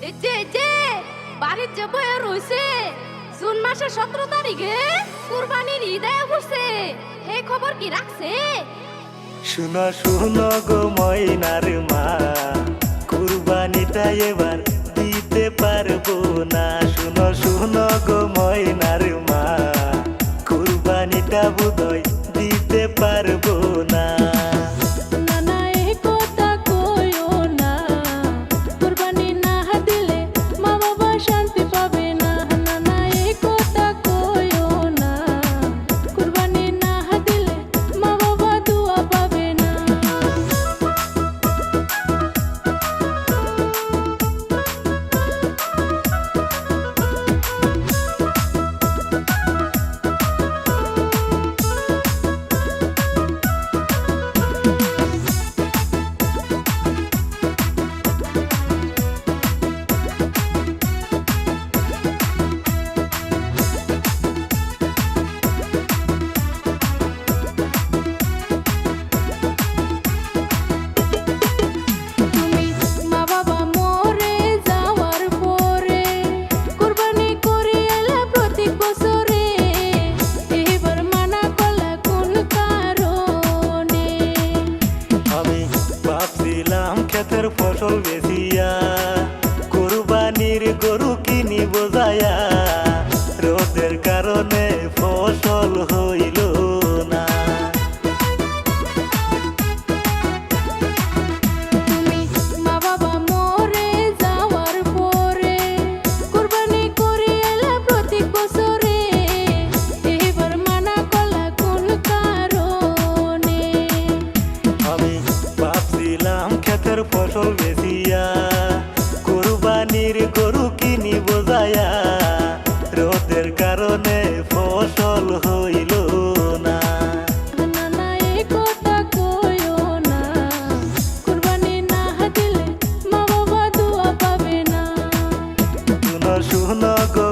এই যে এই যে, বাড়ির যে বয়ে রয়েছে জুন মাসের সতেরো তারিখে কুরবানির ঈদ পড়ছে এই খবর কি রাখছে? শোনা শোনা গো ময়না आया কথা শোনা গো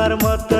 para matar.